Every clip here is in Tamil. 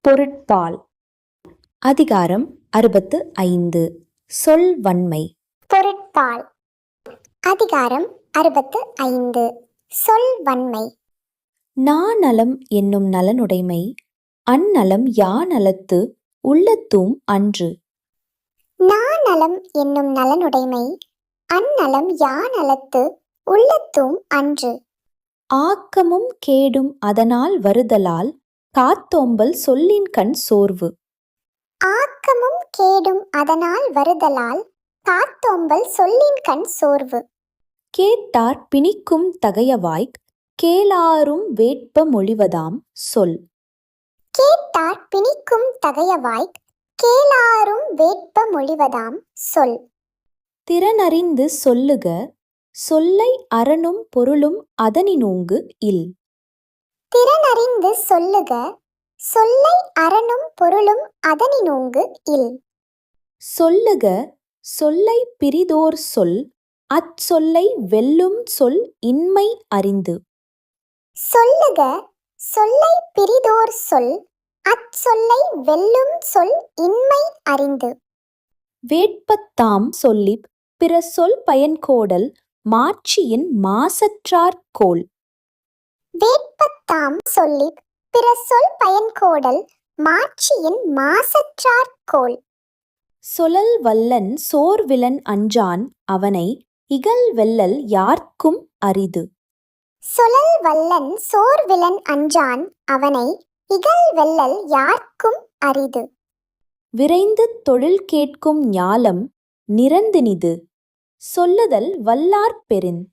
பொருட்பால். அதிகாரம் அறுபத்து ஐந்து. சொல்வன்மை பொருட்பால். அதிகாரம் அறுபத்து ஐந்து. சொல்வன்மை நாநலம் என்னும் நலனுடைமை அந்நலம் யாநலத்து உள்ளத்தூம் அன்று. நாநலம் என்னும் நலனுடைமை அந்நலம் யாநலத்து உள்ளத்தும் அன்று. ஆக்கமும் கேடும் அதனால் வருதலால் காத்தோம்பல் சொல்லின்கண் சோர்வு. ஆக்கமும் கேடும் அதனால் வருதலால் காத்தோம்பல் சொல்லின் கண் சோர்வு. கேட்டார் பிணிக்கும் தகையவாய்க் கேளாரும் வேட்ப மொழிவதாம் சொல். கேட்டார் பிணிக்கும் தகையவாய்க் கேளாரும் வேட்ப மொழிவதாம் சொல். திறனறிந்து சொல்லுக சொல்லை அரணும் பொருளும் அதனினூங்கு இல். திறனறிந்து சொல்லுக சொல்லை அரணும் பொருளும் அதனினூங்கு இல். சொல்லுக சொல்லை பிரிதோர் சொல் அச்சொல்லை வெல்லும் சொல் இன்மை அறிந்து. சொல்லுக சொல்லை பிரிதோர் சொல் அச்சொல்லை வெல்லும் சொல் இன்மை அறிந்து. வேட்பத்தாம் சொல்லிப் பிற சொல் பயன்கோடல் மாட்சியின் மாசற்றார் கோல். வேட்பத்தாம் சொல்லிப் பிற சொல் பயன்கோடல் மாட்சியின் மாசற்றார் கோல். சொலல் வல்லன் சோர்விலன் அஞ்சான் அவனை இகல் வெல்லல் யார்க்கும் அரிது. சொலல் வல்லன் சோர்விலன் அஞ்சான் அவனை இகல் வெல்லல் யார்க்கும் அரிது? விரைந்து தொழில் கேட்கும் ஞாலம் நிரந்தினிது. சொல்லுதல் வல்லார் பெறின்.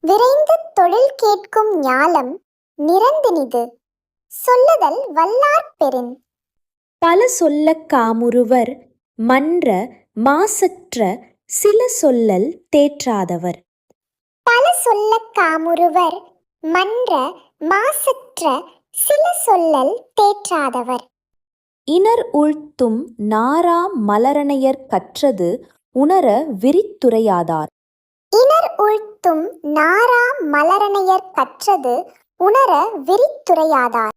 விரைந்து தொழில் கேட்கும் ஞாலம் நிரந்தினிது. சொல்லுதல் வல்லார் பெறின். பல சொல்லக் காமுறுவர் மன்ற மாசற்ற சில சொல்லல் தேற்றாதவர். பல சொல்லக் காமுறுவர் மன்ற மாசற்ற சில சொல்லல் தேற்றாதவர். இனர் உழ்த்தும் நாரா மலரணையர் கற்றது உணர விரித்துரையாதார். இனர் உழ்த்தும் நாரா மலரணையர் கற்றது உணர விரித்துரையாதார்.